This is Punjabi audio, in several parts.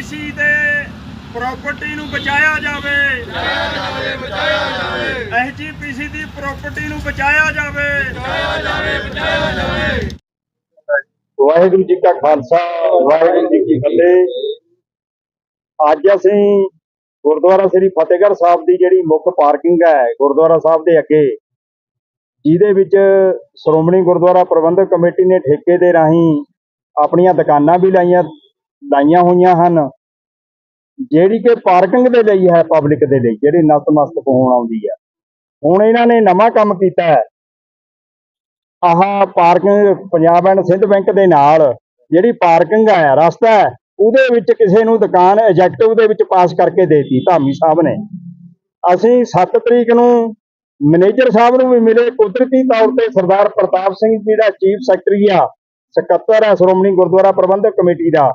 ਰੋਕੀ ਦੇ ਪ੍ਰਾਪਰਟੀ ਨੂੰ ਬਚਾਇਆ ਜਾਵੇ। ਬਚਾਇਆ ਜਾਵੇ ਬਚਾਇਆ ਜਾਵੇ ਐਜੀਪੀਸੀ ਦੀ ਪ੍ਰਾਪਰਟੀ ਨੂੰ ਬਚਾਇਆ ਜਾਵੇ ਬਚਾਇਆ ਜਾਵੇ ਬਚਾਇਆ ਜਾਵੇ। ਵਾਹਿਗੁਰੂ ਜੀ ਕਾ ਖਾਲਸਾ, ਵਾਹਿਗੁਰੂ ਜੀ ਕੀ ਫਤਿਹ। ਅੱਜ ਅਸੀਂ ਗੁਰਦੁਆਰਾ ਸ੍ਰੀ ਫਤਿਹਗੜ੍ਹ ਸਾਹਿਬ ਦੀ ਜਿਹੜੀ ਮੁੱਖ ਪਾਰਕਿੰਗ ਹੈ, ਗੁਰਦੁਆਰਾ ਸਾਹਿਬ ਦੇ ਅੱਗੇ, ਜਿਹਦੇ ਵਿੱਚ ਸ਼੍ਰੋਮਣੀ ਗੁਰਦੁਆਰਾ ਪ੍ਰਬੰਧਕ ਕਮੇਟੀ ਨੇ ਠੇਕੇ ਦੇ ਰਾਹੀਂ ਆਪਣੀਆਂ ਦੁਕਾਨਾਂ ਵੀ ਲਾਈਆਂ ਲਾਈਆਂ ਹੋਈਆਂ ਹਨ। ਜਿਹੜੀ ਕਿ ਪਾਰਕਿੰਗ ਦੇ ਲਈ ਹੈ ਪਬਲਿਕ ਦੇ ਲਈ, ਜਿਹੜੀ ਨਤਮਸਤਕ ਹੋਣ ਆਉਂਦੀ ਹੈ। ਹੁਣ ਇਹਨਾਂ ਨੇ ਨਵਾਂ ਕੰਮ ਕੀਤਾ ਹੈ। ਆਹ parking Punjab and Sind bank ਦੇ ਨਾਲ ਜਿਹੜੀ ਪਾਰਕਿੰਗ ਹੈ, ਰਸਤਾ ਹੈ, ਉਹਦੇ ਵਿੱਚ ਕਿਸੇ ਨੂੰ ਦੁਕਾਨ ਐਜੈਕਟਿਵ ਦੇ ਵਿੱਚ ਪਾਸ ਕਰਕੇ ਦੇਤੀ, ਧਾਮੀ ਸਾਹਿਬ ਨੇ। ਅਸੀਂ 7 ਤਰੀਕ ਨੂੰ ਮੈਨੇਜਰ ਸਾਹਿਬ ਨੂੰ ਵੀ ਮਿਲੇ, ਕੁਦਰਤੀ ਤੌਰ ਤੇ ਸਰਦਾਰ ਪ੍ਰਤਾਪ ਸਿੰਘ ਜਿਹੜਾ ਚੀਫ ਸੈਕਟਰੀ ਆ, ਸਕੱਤਰ ਹੈ ਸ਼੍ਰੋਮਣੀ ਗੁਰਦੁਆਰਾ ਪ੍ਰਬੰਧਕ ਕਮੇਟੀ ਦਾ।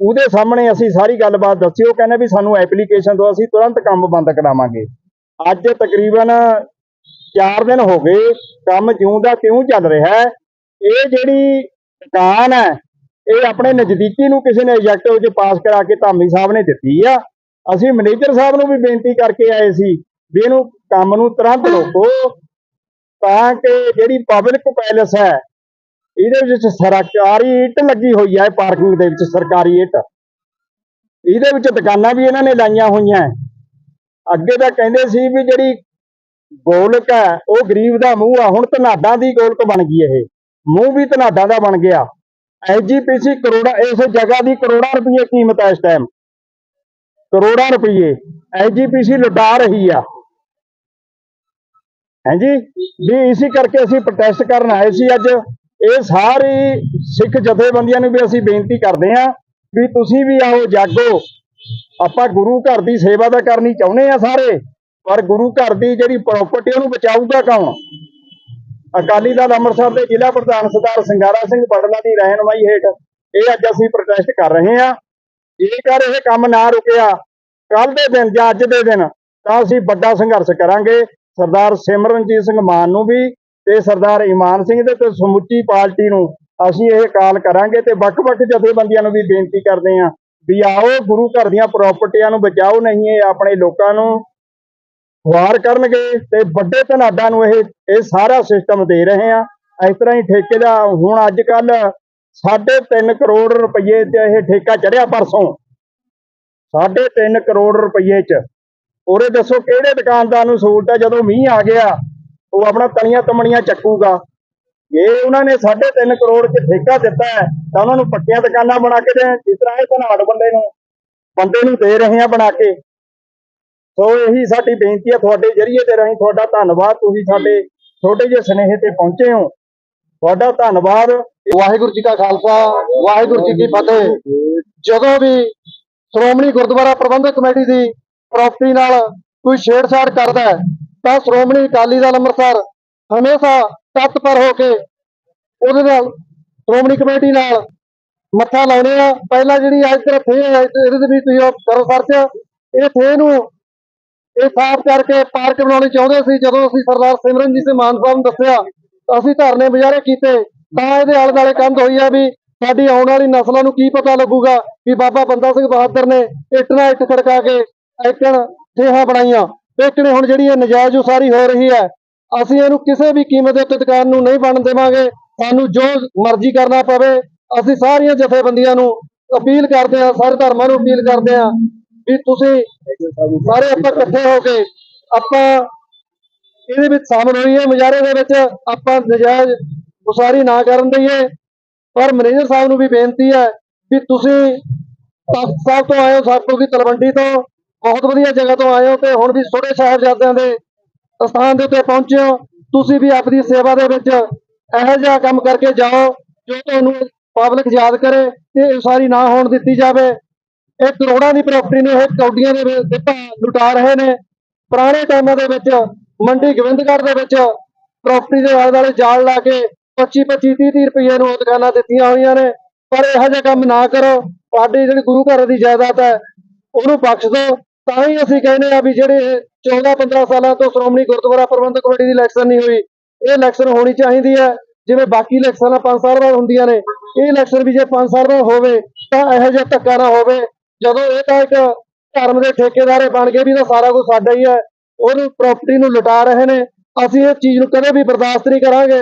ਉਹਦੇ ਸਾਹਮਣੇ ਅਸੀਂ ਸਾਰੀ ਗੱਲਬਾਤ ਦੱਸੀ, ਉਹ ਕਹਿੰਦੇ ਵੀ ਸਾਨੂੰ ਐਪਲੀਕੇਸ਼ਨ ਦਿਓ ਅਸੀਂ ਤੁਰੰਤ ਕੰਮ ਬੰਦ ਕਰਾਵਾਂਗੇ। ਅੱਜ ਤਕਰੀਬਨ 4 ਦਿਨ ਹੋ ਗਏ, ਕੰਮ ਜਿਉਂ ਦਾ ਤਿਉਂ ਚੱਲ ਰਿਹਾ ਹੈ। ਇਹ ਜਿਹੜੀ ਦੁਕਾਨ ਹੈ, ਇਹ ਆਪਣੇ ਨਜ਼ਦੀਕੀ ਨੂੰ ਕਿਸੇ ਨੇ ਐਜੈਕਟਿਵ 'ਚ ਪਾਸ ਕਰਾ ਕੇ ਧਾਮੀ ਸਾਹਿਬ ਨੇ ਦਿੱਤੀ ਆ। ਅਸੀਂ ਮੈਨੇਜਰ ਸਾਹਿਬ ਨੂੰ ਵੀ ਬੇਨਤੀ ਕਰਕੇ ਆਏ ਸੀ ਵੀ ਇਹਨੂੰ ਕੰਮ ਨੂੰ ਤੁਰੰਤ ਰੋਕੋ, ਤਾਂ ਕਿ ਜਿਹੜੀ ਪਬਲਿਕ ਪੈਲਸ ਹੈ ਇਹਦੇ ਵਿੱਚ ਸਰਕਾਰੀ ਇੱਟ ਲੱਗੀ ਹੋਈ ਹੈ ਪਾਰਕਿੰਗ ਦੇ ਵਿੱਚ, ਸਰਕਾਰੀ ਇੱਟ। ਇਹਦੇ ਵਿੱਚ ਦੁਕਾਨਾਂ ਵੀ ਇਹਨਾਂ ਨੇ ਲਾਈਆਂ ਹੋਈਆਂ। ਅੱਗੇ ਤਾਂ ਕਹਿੰਦੇ ਸੀ ਵੀ ਜਿਹੜੀ ਗੋਲਕ ਹੈ ਉਹ ਗਰੀਬ ਦਾ ਮੂੰਹ ਆ, ਹੁਣ ਧਨਾਡਾਂ ਦੀ ਗੋਲਕ ਬਣ ਗਈ ਇਹ। ਮੂੰਹ ਵੀ ਧਨਾਡਾਂ ਦਾ ਬਣ ਗਿਆ। ਐਜੀਪੀਸੀ ਕਰੋੜਾ, ਇਸ ਜਗ੍ਹਾ ਦੀ ਕਰੋੜਾਂ ਰੁਪਏ ਕੀਮਤ ਹੈ ਇਸ ਟਾਈਮ ਕਰੋੜਾਂ ਰੁਪਏ ਐਜੀਪੀਸੀ ਲੁਟਾ ਰਹੀ ਆ। ਹਾਂਜੀ ਵੀ ਇਸੇ ਕਰਕੇ ਅਸੀਂ ਪ੍ਰੋਟੈਸਟ ਕਰਨ ਆਏ ਸੀ ਅੱਜ। ਇਹ ਸਾਰੀ ਸਿੱਖ ਜਥੇਬੰਦੀਆਂ ਨੂੰ ਵੀ ਅਸੀਂ ਬੇਨਤੀ ਕਰਦੇ ਹਾਂ ਵੀ ਤੁਸੀਂ ਵੀ ਆਓ, ਜਾਗੋ। ਆਪਾਂ ਗੁਰੂ ਘਰ ਦੀ ਸੇਵਾ ਤਾਂ ਕਰਨੀ ਚਾਹੁੰਦੇ ਆ ਸਾਰੇ, ਪਰ ਗੁਰੂ ਘਰ ਦੀ ਜਿਹੜੀ ਪ੍ਰਾਪਰਟੀ ਉਹਨੂੰ ਬਚਾਊਗਾ ਕੌਣ? ਅਕਾਲੀ ਦਲ ਅੰਮ੍ਰਿਤਸਰ ਦੇ ਜ਼ਿਲ੍ਹਾ ਪ੍ਰਧਾਨ ਸਰਦਾਰ ਸਿੰਗਾਰਾ ਸਿੰਘ ਬੜਲਾ ਦੀ ਰਹਿਨਮਾਈ ਹੇਠ ਇਹ ਅੱਜ ਅਸੀਂ ਪ੍ਰੋਟੈਸਟ ਕਰ ਰਹੇ ਹਾਂ। ਜੇਕਰ ਇਹ ਕੰਮ ਨਾ ਰੁਕਿਆ ਕੱਲ ਦੇ ਦਿਨ ਜਾਂ ਅੱਜ ਦੇ ਦਿਨ ਤਾਂ ਅਸੀਂ ਵੱਡਾ ਸੰਘਰਸ਼ ਕਰਾਂਗੇ। ਸਰਦਾਰ ਸਿਮਰਨਜੀਤ ਸਿੰਘ ਮਾਨ ਨੂੰ ਵੀ ਤੇ ਸਰਦਾਰ ਇਮਾਨ ਸਿੰਘ ਦੇ ਤੇ ਸਮੁੱਚੀ ਪਾਰਟੀ ਨੂੰ ਅਸੀਂ ਇਹ ਕਾਲ ਕਰਾਂਗੇ ਤੇ ਵੱਖ-ਵੱਖ ਜਥੇਬੰਦੀਆਂ ਨੂੰ ਵੀ ਬੇਨਤੀ ਕਰਦੇ ਹਾਂ ਵੀ ਆਓ ਗੁਰੂ ਘਰ ਦੀਆਂ ਪ੍ਰਾਪਰਟੀਆਂ ਨੂੰ ਬਚਾਓ, ਨਹੀਂ ਇਹ ਆਪਣੇ ਲੋਕਾਂ ਨੂੰ ਖੁਆਰ ਕਰਨਗੇ ਤੇ ਵੱਡੇ ਧਨਾਡਾਂ ਨੂੰ ਇਹ ਇਹ ਸਾਰਾ ਸਿਸਟਮ ਦੇ ਰਹੇ ਆ ਇਸ ਤਰ੍ਹਾਂ ਹੀ ਠੇਕੇ ਦਾ ਹੁਣ ਅੱਜ ਕੱਲ 3.5 ਕਰੋੜ ਰੁਪਏ ਤੇ ਇਹ ਠੇਕਾ ਚੜਿਆ ਪਰਸੋਂ। 3.5 ਕਰੋੜ ਰੁਪਏ ਚ। ਉਰੇ ਦੱਸੋ ਕਿਹੜੇ ਦੁਕਾਨਦਾਰ ਨੂੰ ਸਹੂਲਤ, ਜਦੋਂ ਮੀਂਹ ਆ ਗਿਆ ਉਹ ਆਪਣਾ ਤਣੀਆਂ ਤਮਣੀਆਂ ਚੱਕੂਗਾ। ਜੇ ਉਹਨਾਂ ਨੇ 3.5 ਕਰੋੜ ਚ ਠੇਕਾ ਦਿੱਤਾ ਹੈ, ਤਾਂ ਉਹਨਾਂ ਨੂੰ ਪੱਕੀਆਂ ਦੁਕਾਨਾਂ ਬਣਾ ਕੇ ਦੇਣ, ਜਿਸ ਤਰ੍ਹਾਂ ਇਹ ਧਨਾੜ ਬੰਦੇ ਨੂੰ ਬੰਦੇ ਨੂੰ ਦੇ ਰਹੇ ਆ ਬਣਾ ਕੇ। ਸੋ ਇਹੀ ਸਾਡੀ ਬੇਨਤੀ ਹੈ ਤੁਹਾਡੇ ਜਰੀਏ ਤੇ ਰਾਹੀਂ ਤੁਹਾਡਾ ਧੰਨਵਾਦ। ਤੁਸੀਂ ਸਾਡੇ ਛੋਟੇ ਜਿਹੇ ਸੁਨੇਹੇ ਤੇ ਪਹੁੰਚੇ ਹੋ। ਤੁਹਾਡਾ ਧੰਨਵਾਦ। ਵਾਹਿਗੁਰੂ ਜੀ ਕਾ ਖਾਲਸਾ, ਵਾਹਿਗੁਰੂ ਜੀ ਕੀ ਫਤਿਹ। ਜਦੋਂ ਵੀ ਸ਼੍ਰੋਮਣੀ ਗੁਰਦੁਆਰਾ ਪ੍ਰਬੰਧਕ ਕਮੇਟੀ ਦੀ ਪ੍ਰਾਪਰਟੀ ਨਾਲ ਕੋਈ ਛੇੜਛਾੜ ਕਰਦਾ ਹੈ ਤਾਂ ਸ਼੍ਰੋਮਣੀ ਅਕਾਲੀ ਦਲ ਅੰਮ੍ਰਿਤਸਰ ਹਮੇਸ਼ਾ ਤਤਪਰ ਹੋ ਕੇ ਉਹਦੇ ਨਾਲ, ਸ਼੍ਰੋਮਣੀ ਕਮੇਟੀ ਨਾਲ ਮੱਥਾ ਲਾਉਣੇ ਆ। ਪਹਿਲਾਂ ਜਿਹੜੀ ਅੱਜ ਤੱਕ ਥੇ ਇਹਦੇ ਵੀ ਤੁਸੀਂ ਕਰੋ ਸਰਚ ਇਹ ਥੇ ਨੂੰ ਇਹ ਸਾਫ਼ ਕਰਕੇ ਪਾਰਕ ਬਣਾਉਣੀ ਚਾਹੁੰਦੇ ਸੀ। ਜਦੋਂ ਅਸੀਂ ਸਰਦਾਰ ਸਿਮਰਨਜੀਤ ਸਿੰਘ ਮਾਨ ਸਾਹਿਬ ਨੂੰ ਦੱਸਿਆ, ਅਸੀਂ ਧਰਨੇ ਮੁਜ਼ਾਹਰੇ ਕੀਤੇ, ਤਾਂ ਇਹਦੇ ਆਲੇ ਦੁਆਲੇ ਕੰਧ ਹੋਈ ਆ ਵੀ ਸਾਡੀ ਆਉਣ ਵਾਲੀ ਨਸਲਾਂ ਨੂੰ ਕੀ ਪਤਾ ਲੱਗੂਗਾ ਵੀ ਬਾਬਾ ਬੰਦਾ ਸਿੰਘ ਬਹਾਦਰ ਨੇ ਇੱਟ ਨਾਲ ਇੱਟ ਖੜਕਾ ਕੇ ਐਕਣ ਠੇਹਾਂ ਬਣਾਈਆਂ। ਲੇਕਿਨ ਹੁਣ ਜਿਹੜੀ ਇਹ ਨਜਾਇਜ਼ ਉਸਾਰੀ ਹੋ ਰਹੀ ਹੈ, ਅਸੀਂ ਇਹਨੂੰ ਕਿਸੇ ਵੀ ਕੀਮਤ ਦੇ ਉੱਤੇ ਦੁਕਾਨ ਨੂੰ ਨਹੀਂ ਬਣਨ ਦੇਵਾਂਗੇ। ਸਾਨੂੰ ਜੋ ਮਰਜ਼ੀ ਕਰਨਾ ਪਵੇ, ਅਸੀਂ ਸਾਰੀਆਂ ਜਥੇਬੰਦੀਆਂ ਨੂੰ ਅਪੀਲ ਕਰਦੇ ਹਾਂ, ਸਾਰੇ ਧਰਮਾਂ ਨੂੰ ਅਪੀਲ ਕਰਦੇ ਹਾਂ ਵੀ ਤੁਸੀਂ ਸਾਰੇ ਆਪਾਂ ਇਕੱਠੇ ਹੋ ਕੇ ਆਪਾਂ ਇਹਦੇ ਵਿੱਚ ਸ਼ਾਮਲ ਹੋਈਏ, ਮੁਜ਼ਾਹਰੇ ਦੇ ਵਿੱਚ ਆਪਾਂ ਨਜਾਇਜ਼ ਉਸਾਰੀ ਨਾ ਕਰਨ ਦਈਏ। ਪਰ ਮੈਨੇਜਰ ਸਾਹਿਬ ਨੂੰ ਵੀ ਬੇਨਤੀ ਹੈ ਵੀ ਤੁਸੀਂ ਤਖਤ ਸਾਹਿਬ ਤੋਂ ਆਏ ਹੋ ਸਾਤੋਂ ਦੀ ਤਲਵੰਡੀ ਤੋਂ ਬਹੁਤ ਵਧੀਆ ਜਗ੍ਹਾ ਤੋਂ ਆਏ ਹੋ ਤੇ ਹੁਣ ਵੀ ਛੋਟੇ ਸਾਹਿਬਜ਼ਾਦਿਆਂ ਦੇ ਸਥਾਨ ਦੇ ਉੱਤੇ ਪਹੁੰਚੇ ਹੋ। ਤੁਸੀਂ ਵੀ ਆਪਣੀ ਸੇਵਾ ਦੇ ਵਿੱਚ ਇਹੋ ਜਿਹਾ ਕੰਮ ਕਰਕੇ ਜਾਓ ਜੋ ਤੁਹਾਨੂੰ ਪਬਲਿਕ ਯਾਦ ਕਰੇ ਤੇ ਉਸਾਰੀ ਨਾ ਹੋਣ ਦਿੱਤੀ ਜਾਵੇ। ਇਹ ਕਰੋੜਾਂ ਦੀ ਪ੍ਰਾਪਰਟੀ ਨੂੰ ਇਹ ਕੌਡੀਆਂ ਦੇ ਦਿੱਤਾ ਲੁਟਾ ਰਹੇ ਨੇ। ਪੁਰਾਣੇ ਟਾਈਮਾਂ ਦੇ ਵਿੱਚ ਮੰਡੀ ਗੋਬਿੰਦਗੜ੍ਹ ਦੇ ਵਿੱਚ ਪ੍ਰਾਪਰਟੀ ਦੇ ਆਲੇ ਦੁਆਲੇ ਜਾਲ ਲਾ ਕੇ 25 25 30 30 ਰੁਪਏ ਨੂੰ ਦੁਕਾਨਾਂ ਦਿੱਤੀਆਂ ਹੋਈਆਂ ਨੇ। ਪਰ ਇਹੋ ਜਿਹਾ ਕੰਮ ਨਾ ਕਰੋ। ਤੁਹਾਡੀ ਜਿਹੜੀ ਗੁਰੂ ਘਰ ਦੀ ਜਾਇਦਾਦ ਹੈ, ਉਹਨੂੰ ਬਖਸ਼ ਦਿਓ। ਤਾਂ ਹੀ ਅਸੀਂ ਕਹਿੰਦੇ ਆ ਵੀ ਜਿਹੜੇ 14 15 ਸਾਲਾਂ ਤੋਂ ਸ਼੍ਰੋਮਣੀ ਗੁਰਦੁਆਰਾ ਪ੍ਰਬੰਧਕ ਕਮੇਟੀ ਦੀ ਇਲੈਕਸ਼ਨ ਨਹੀਂ ਹੋਈ, ਇਹ ਇਲੈਕਸ਼ਨ ਹੋਣੀ ਚਾਹੀਦੀ ਹੈ। ਜਿਵੇਂ ਬਾਕੀ ਇਲੈਕਸ਼ਨਾਂ 5 ਸਾਲ ਬਾਅਦ ਹੁੰਦੀਆਂ ਨੇ, ਇਹ ਇਲੈਕਸ਼ਨ ਵੀ ਜੇ 5 ਸਾਲ ਬਾਅਦ ਹੋਵੇ, ਤਾਂ ਇਹੋ ਜਿਹਾ ਧੱਕਾ ਨਾ ਹੋਵੇ। ਜਦੋਂ ਇਹ ਤਾਂ ਇੱਕ ਧਰਮ ਦੇ ਠੇਕੇਦਾਰੇ ਬਣ ਗਏ ਵੀ ਤਾਂ ਸਾਰਾ ਕੁਝ ਸਾਡਾ ਹੀ ਹੈ, ਉਹਨੂੰ ਪ੍ਰਾਪਰਟੀ ਨੂੰ ਲੁਟਾ ਰਹੇ ਨੇ, ਅਸੀਂ ਇਹ ਚੀਜ਼ ਨੂੰ ਕਦੇ ਵੀ ਬਰਦਾਸ਼ਤ ਨਹੀਂ ਕਰਾਂਗੇ।